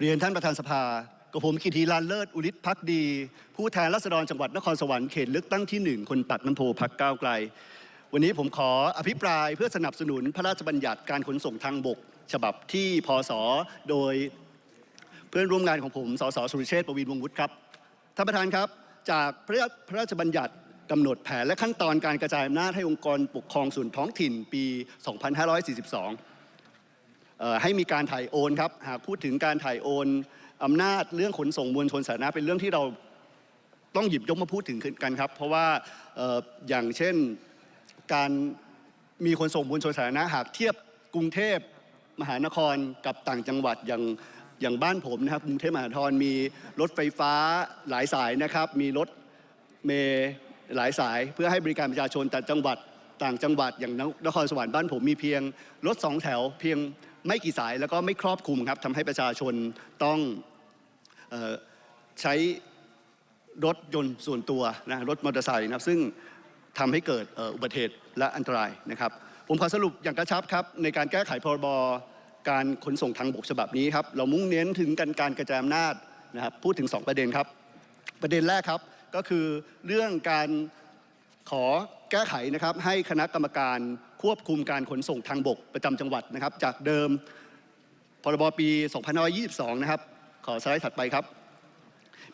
เรียนท่านประธานสภากับผมกิติลานเลิศอุริศพักดี ผู้แทนราษฎรจังหวัดนครสวรรค์เขตเลือกตั้งที่หนึ่งคนปากน้ำโพพักก้าวไกล วันนี้ผมขออภิปรายเพื่อสนับสนุนพระราชบัญญัติการขนส่งทางบก ฉบับที่พศโดยเพื่อนร่วมงานของผมสสสุริเชษฐ์ประวีนวงวุฒิครับท่านประธานครับ จากพระราพราชบัญญัติกำหนดแผนและขั้นตอนการกระจายอำนาจให้องค์กรปกครองส่วนท้องถิ่นปี 2542 ให้มีการถ่ายโอนครับหากพูดถึงการถ่ายโอนอำนาจเรื่องขนส่งมวลชนสาธารณะเป็นเรื่องที่เราต้องหยิบยกมาพูดถึงกันครับ เพราะว่าอออย่างเช่นการมีขนส่งมวลชนสาธารณะหากเทียบกรุงเทพมหานครกับต่างจังหวัดอย่างอย่างบ้านผมนะครับกรุงเทพมหานครมีรถไฟฟ้าหลายสายนะครับ มีรถเมล์หลายสาย เพื่อให้บริการประชาชนแต่จังหวัดต่างจังหวัดอย่างนครสวรรค์บ้านผมมีเพียงรถสองแถวเพียง ไม่กี่สายแล้วก็ไม่ครอบคลุมครับทำให้ประชาชนต้องออใช้รถยนต์ส่วนตัวนะรถมอเตอร์ไซค์นะครับซึ่งทำให้เกิดอุบัติเหตุและอันตรายนะครับ ผมขอสรุปอย่างกระชับครับ ในการแก้ไขพรบการขนส่งทางบกฉบับนี้ครับ เรามุ่งเน้นถึงการการกระจายอำนาจนะครับพูดถึง 2 ประเด็นครับ ประเด็นแรกครับก็คือเรื่องการ ขอแก้ไขนะครับให้คณะกรรมการควบคุมการขนส่งทางบกประจำจังหวัดนะครับ จากเดิมพรบปี2522 นะครับ ขอสไลด์ถัดไปครับ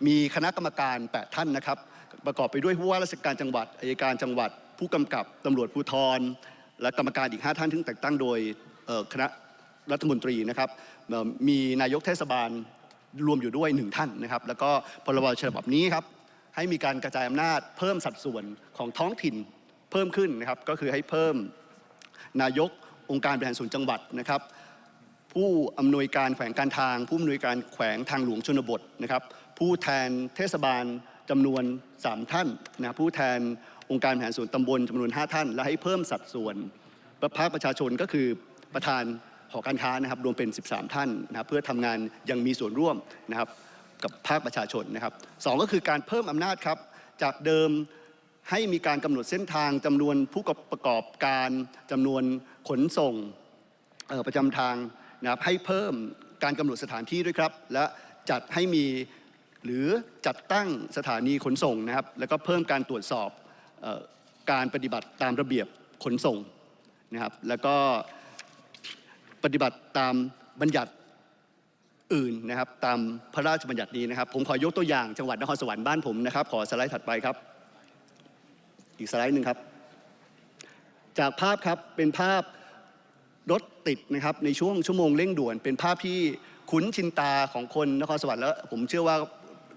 มีคณะกรรมการ 8 ท่านนะครับ ประกอบไปด้วยผู้ว่าราชการจังหวัดอัยการจังหวัด ผู้กำกับตำรวจภูธร และกรรมการอีก 5 ท่านที่แต่งตั้งโดยคณะรัฐมนตรีนะครับ มีนายกเทศบาลรวมอยู่ด้วยหนึ่งท่านนะครับ แล้วก็พรบฉบับนี้ครับ ให้มีการกระจายอำนาจเพิ่มสัดส่วนของท้องถิ่นเพิ่มขึ้นนะครับก็คือให้เพิ่มนายกองค์การบริหารส่วนจังหวัดนะครับ ผู้อำนวยการแขวงการทาง ผู้อำนวยการแขวงทางหลวงชนบทนะครับ ผู้แทนเทศบาลจำนวน 3 ท่านนะผู้แทนองค์การบริหารส่วนตำบลจำนวน 5 ท่าน และให้เพิ่มสัดส่วนประภาคประชาชนก็คือประธานหอการค้านะครับรวมเป็น 13 ท่านนะครับเพื่อทำงานยังมีส่วนร่วมนะครับ กับภาคประชาชนนะครับสองก็คือการเพิ่มอำนาจครับจากเดิมให้มีการกำหนดเส้นทางจำนวนผู้ประกอบการจำนวนขนส่งประจำทางนะครับให้เพิ่มการกำหนดสถานที่ด้วยครับ และจัดให้มีหรือจัดตั้งสถานีขนส่งนะครับ แล้วก็เพิ่มการตรวจสอบออการปฏิบัติตามระเบียบขนส่งนะครับ แล้วก็ปฏิบัติตามบัญญัติ อื่นนะครับตามพระราชบัญญัตินี้นะครับ ผมขอยกตัวอย่างจังหวัดนครสวรรค์บ้านผมนะครับ ขอสไลด์ถัดไปครับ อีกสไลด์หนึ่งครับ จากภาพครับเป็นภาพรถติดนะครับในช่วงชั่วโมงเร่งด่วน เป็นภาพที่คุ้นชินตาของคนนครสวรรค์แล้วผมเชื่อว่า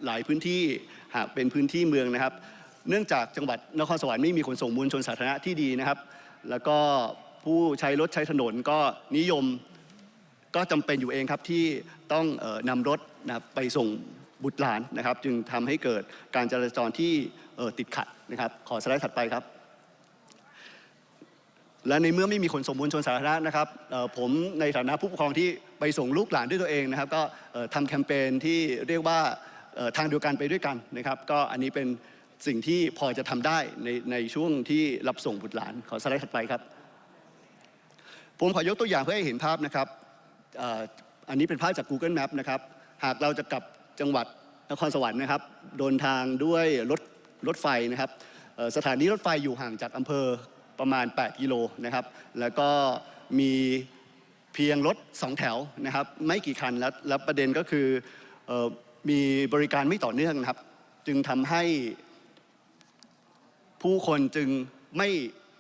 หลายพื้นที่หากเป็นพื้นที่เมืองนะครับ เนื่องจากจังหวัดนครสวรรค์ไม่มีขนส่งมวลชนสาธารณะที่ดีนะครับ แล้วก็ผู้ใช้รถใช้ถนนก็นิยม ก็จำเป็นอยู่เองครับที่ต้องออนำรถนะไปส่งบุตรหลานนะครับ จึงทำให้เกิดการจราจรที่ติดขัดนะครับ ขอสไลด์ถัดไปครับ และในเมื่อไม่มีขนส่งมวลชนสาธารณะนะครับผมในฐานะผู้ปกครองที่ไปส่งลูกหลานด้วยตัวเองนะครับ ก็เอ่อทำแคมเปญที่เรียกว่าทางเดียวกันไปด้วยกันนะครับ ก็อันนี้เป็นสิ่งที่พอจะทำได้ในในช่วงที่รับส่งบุตรหลาน ขอสไลด์ถัดไปครับ ผมขอยกตัวอย่างเพื่อให้เห็นภาพนะครับ อันนี้เป็นภาพจาก Google Map นะครับ หากเราจะกลับจังหวัดนครสวรรค์นะครับเดินทางด้วยรถรถไฟนะครับสถานีรถไฟอยู่ห่างจากอำเภอประมาณ 8 กิโลนะครับ แล้วก็มีเพียงรถ 2 แถวนะครับ ไม่กี่คันแล้วแล้วประเด็นก็คือเออมีบริการไม่ต่อเนื่องนะครับ จึงทำให้ผู้คนจึงไม่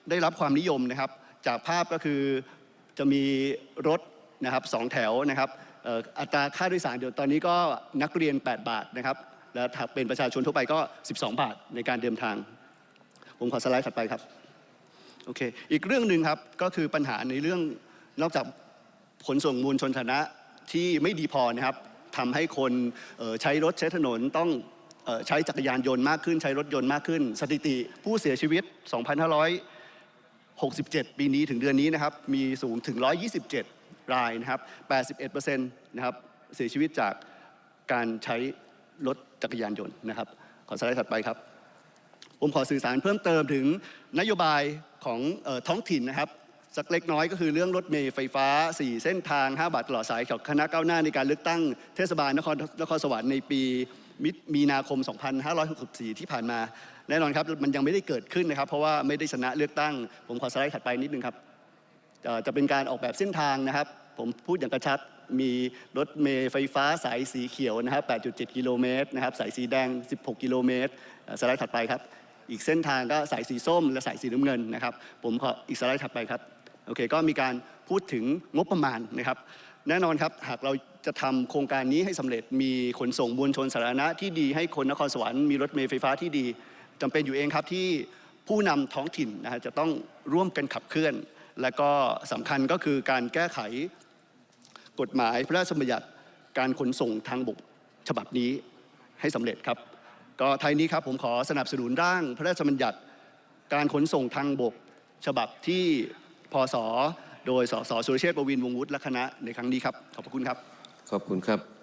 ได้รับความนิยมนะครับ จากภาพก็คือจะมีรถ นะครับสองแถวนะครับอัตราค่าโดยสารเดี๋ยวตอนนี้ก็นักเรียน 8 บาทนะครับแล้วถ้าเป็นประชาชนทั่วไปก็ 12 บาทในการเดินทาง ผมขอสไลด์ถัดไปครับโอเคอีกเรื่องหนึ่งครับก็คือปัญหาในเรื่องนอกจากขนส่งมวลชนสาธารณะที่ไม่ดีพอนะครับทำให้คนใช้รถใช้ถนนต้องใช้จักรยานยนต์มากขึ้น ใช้รถยนต์มากขึ้น สถิติผู้เสียชีวิต 2,567 ปีนี้ถึงเดือนนี้นะครับมีสูงถึง 127 รายนะครับ 81%นะครับเสียชีวิตจากการใช้รถจักรยานยนต์นะครับ ขอสไลด์ถัดไปครับ ผมขอสื่อสารเพิ่มเติมถึงนโยบายของออท้องถิ่นนะครับสักเล็กน้อยก็คือเรื่องรถเมล์ไฟฟ้า 4 เส้นทาง 5 บาทตลอดสายของคณะก้าวหน้าในการเลือกตั้งเทศบาลนครนครสวรรค์ในปีมิมีนาคม 2564 ที่ผ่านมา แน่นอนครับ มันยังไม่ได้เกิดขึ้นนะครับ เพราะว่าไม่ได้ชนะเลือกตั้ง ผมขอสไลด์ถัดไปนิดนึงครับ จะเป็นการออกแบบเส้นทางนะครับ ผมพูดอย่างกระชับมีรถเมล์ไฟฟ้าสายสีเขียวนะครับ 8.7 กิโลเมตรนะครับ สายสีแดง 16 กิโลเมตรออสไลด์ถัดไปครับ อีกเส้นทางก็สายสีส้มและสายสีน้ำเงินนะครับ ผมขออีกสไลด์ถัดไปครับ โอเค ก็มีการพูดถึงงบประมาณนะครับ แน่นอนครับ หากเราจะทำโครงการนี้ให้สำเร็จ มีขนส่งมวลชนสาธารณะที่ดีให้คนนครสวรรค์ มีรถเมล์ไฟฟ้าที่ดีจำเป็นอยู่เองครับที่ผู้นำท้องถิ่นนะฮะจะต้องร่วมกันขับเคลื่อน และก็สำคัญก็คือการแก้ไขกฎหมายพระราชบัญญัติการขนส่งทางบกฉบับนี้ให้สำเร็จครับ ก็ท้ายนี้ครับผมขอสนับสนุนร่างพระราชบัญญัติการขนส่งทางบก ฉบับที่พศโดยสสสุรเชษฐ์ประวินวงวุฒิและคณะในครั้งนี้ครับ ขอบพระคุณครับ ขอบคุณครับ